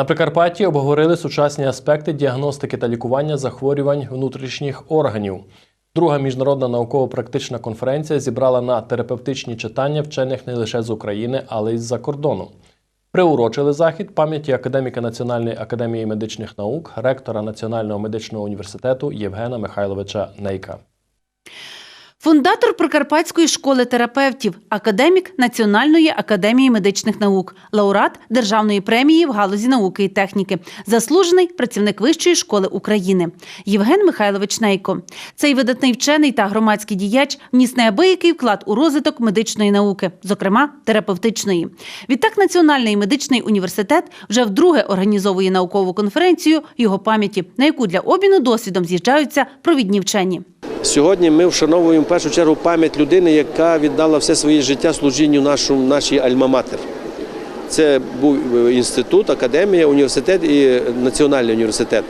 На Прикарпатті обговорили сучасні аспекти діагностики та лікування захворювань внутрішніх органів. Друга міжнародна науково-практична конференція зібрала на терапевтичні читання вчених не лише з України, але й з-за кордону. Приурочили захід пам'яті академіка Національної академії медичних наук, ректора Національного медичного університету Євгена Михайловича Нейка. Фундатор Прикарпатської школи терапевтів, академік Національної академії медичних наук, лауреат Державної премії в галузі науки і техніки, заслужений працівник Вищої школи України Євген Михайлович Нейко. Цей видатний вчений та громадський діяч вніс неабиякий вклад у розвиток медичної науки, зокрема терапевтичної. Відтак, Національний медичний університет вже вдруге організовує наукову конференцію його пам'яті, на яку для обміну досвідом з'їжджаються провідні вчені. Сьогодні ми вшановуємо в першу чергу пам'ять людини, яка віддала все своє життя служінню нашому, нашій альма-матер. Це був е, інститут, академія, університет і національний університет.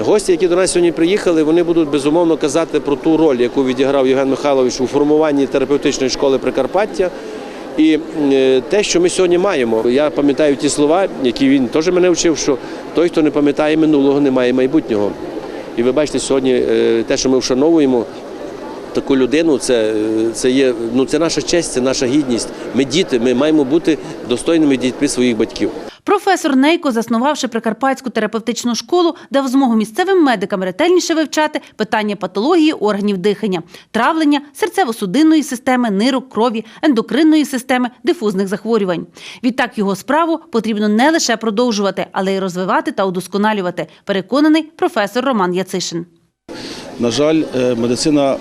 Гості, які до нас сьогодні приїхали, вони будуть безумовно казати про ту роль, яку відіграв Євген Михайлович у формуванні терапевтичної школи Прикарпаття. І е, те, що ми сьогодні маємо, я пам'ятаю ті слова, які він теж мене вчив, що той, хто не пам'ятає минулого, не має майбутнього. І ви бачите, сьогодні е, те, що ми вшановуємо таку людину, це, е, це є ну це наша честь, це наша гідність. Ми діти, ми маємо бути достойними дітьми своїх батьків. Професор Нейко, заснувавши Прикарпатську терапевтичну школу, дав змогу місцевим медикам ретельніше вивчати питання патології органів дихання, травлення, серцево-судинної системи, нирок, крові, ендокринної системи, дифузних захворювань. Відтак його справу потрібно не лише продовжувати, але й розвивати та удосконалювати. Переконаний професор Роман Яцишин. На жаль, е, медицина е,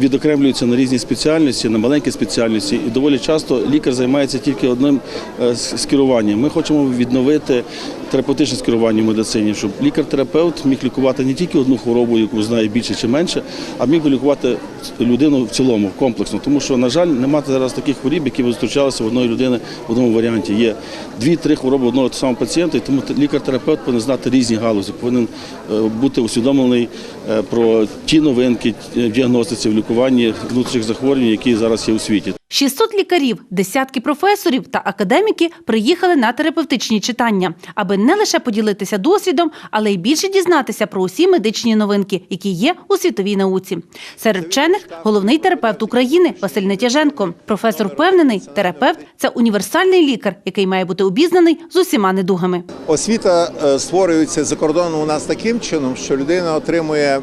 відокремлюється на різні спеціальності, на маленькі спеціальності, і доволі часто лікар займається тільки одним е, скеруванням. Ми хочемо відновити терапевтичне скерування в медицині, щоб лікар-терапевт міг лікувати не тільки одну хворобу, яку знає більше чи менше, а міг би лікувати людину в цілому, комплексно. Тому що, на жаль, немає зараз таких хворіб, які б зустрічалися в одної людини в одному варіанті. Є дві-три хвороби одного самого пацієнта, і тому лікар-терапевт повинен знати різні галузі, повинен е, бути усвідомлений е, про ті новинки е, в діагностиці, в лікуванні внутрішніх захворювань, які зараз є у світі. 600 лікарів, десятки професорів та академіки приїхали на терапевтичні читання, аби не лише поділитися досвідом, але й більше дізнатися про усі медичні новинки, які є у світовій науці. Серед вчених головний терапевт України Василь Нетяженко. Професор впевнений, терапевт це універсальний лікар, який має бути обізнаний з усіма недугами. Освіта е, створюється за кордоном у нас таким чином, що людина отримує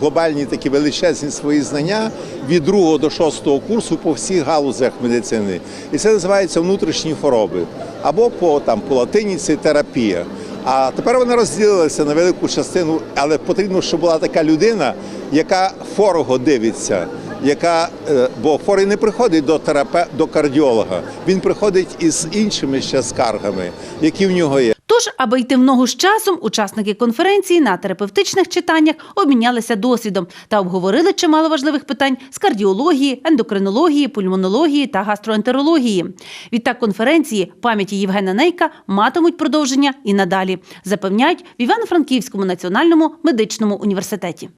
глобальні такі величезні свої знання від другого до шостого курсу по всіх галузях медицини. І це називається внутрішні хвороби або по там по латиніці терапія. А тепер вони розділилися на велику частину, але потрібно, щоб була така людина, яка форого дивиться. Яка, е, бо хворий не приходить до терапе, до кардіолога, він приходить із іншими ще скаргами, які в нього є. Тож, аби йти в ногу з часом, учасники конференції на терапевтичних читаннях обмінялися досвідом та обговорили чимало важливих питань з кардіології, ендокринології, пульмонології та гастроентерології. Відтак конференції пам'яті Євгена Нейка матимуть продовження і надалі, запевняють в Івано-Франківському національному медичному університеті.